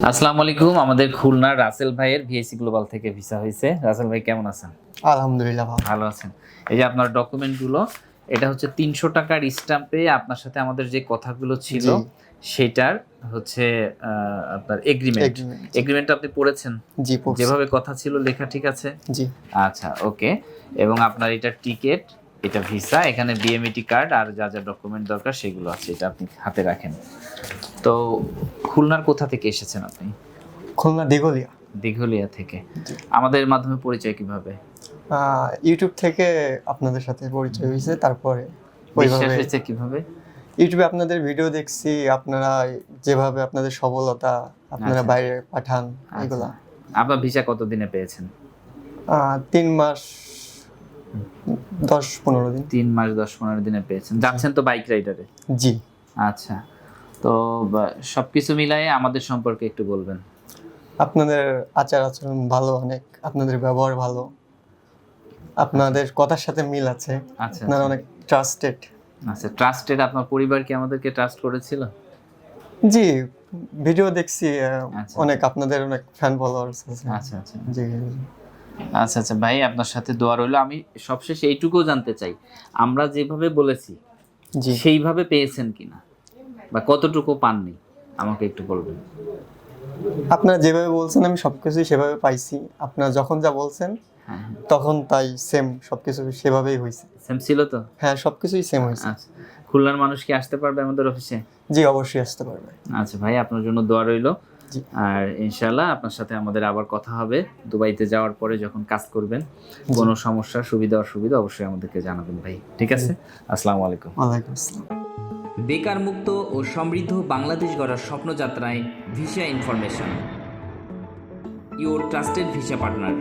আসসালামু আলাইকুম আমাদের খুলনার রাসেল ভাইয়ের ভিএসসি গ্লোবাল থেকে ভিসা হয়েছে। রাসেল ভাই কেমন আছেন? আলহামদুলিল্লাহ ভালো। আছেন। এই যে আপনার ডকুমেন্টগুলো এটা হচ্ছে তিনশো টাকার স্ট্যাম্পে আপনার সাথে আমাদের যে কথাগুলো ছিল সেটার হচ্ছে আপনার এগ্রিমেন্ট এগ্রিমেন্ট। আপনি পড়েছেন? জি। যেভাবে কথা ছিল লেখা ঠিক আছে? জি। আচ্ছা ওকে। এবং আপনার এটা টিকেট এটা ভিসা এখানে বিএমইটি কার্ড আর যা যা ডকুমেন্ট দরকার সেগুলো আছে এটা আপনি হাতে রাখেন। তো খুলনার কোথা থেকে এসেছেন আপনি? খুলনা দিঘলিয়া। দিঘলিয়া থেকে। আমাদের মাধ্যমে পরিচয় কীভাবে? ইউটিউব থেকে আপনাদের সাথে পরিচয় হয়েছে তারপরে বিশ্বাস হয়েছে কীভাবে? ইউটিউবে আপনাদের ভিডিও দেখছি আপনারা যেভাবে আপনাদের সফলতা আপনারা আচ্ছা। বাইরে পাঠান এগুলা। আপনার ভিসা কতদিনে পেয়েছেন? তিন মাস দশ পনেরো দিন। তিন মাস দশ পনেরো দিনে পেয়েছেন। যাচ্ছেন তো বাইক রাইডারে জি। আচ্ছা। তো বা- সবকিছু মিলাই আমাদের সম্পর্কে একটু বলবেন। আপনাদের আচার আচরণ ভালো অনেক আপনাদের ব্যবহার ভালো আপনাদের কথার সাথে মিল আছে আচ্ছা আপনারা অনেক ট্রাস্টেড আচ্ছা ট্রাস্টেড আপনার পরিবার কি আমাদেরকে ট্রাস্ট করেছিল? জি ভিডিও দেখছি আচ্ছা। অনেক আপনাদের অনেক ফ্যান ফলোয়ার্স আছে। আচ্ছা আচ্ছা। জি। আচ্ছা আচ্ছা ভাই আপনার সাথে দোয়া রইল। আমি সবশেষ এইটুকুও জানতে চাই। আমরা যেভাবে বলেছি জি। সেইভাবে পেয়েছেন কিনা? বা কতটুকু পাননি? আমাকে একটু বলবেন। আপনারা যেভাবে বলছেন আমি সবকিছুই সেভাবে পাইছি। আপনারা যখন যা বলছেন হ্যাঁ তখন তাই সেম সবকিছু সেভাবেই হয়েছে সেম ছিল তো? হ্যাঁ সবকিছুই সেম হয়েছে আচ্ছা। খুলনার মানুষ কি আসতে পারবে আমাদের অফিসে জি অবশ্যই আসতে পারবে। আচ্ছা ভাই আপনার জন্য দোয়া রইল। আর ইনশাল্লাহ আপনার সাথে আমাদের আবার কথা হবে। দুবাইতে যাওয়ার পরে যখন কাজ করবেন কোনো সমস্যা সুবিধা অসুবিধা অবশ্যই আমাদেরকে জানাবেন ভাই। ঠিক আছে? আসসালামু আলাইকুম। ওয়ালাইকুম আসসালাম। বেকার মুক্ত ও সমৃদ্ধ বাংলাদেশ গড়ার স্বপ্নযাত্রায় visa information your trusted visa partner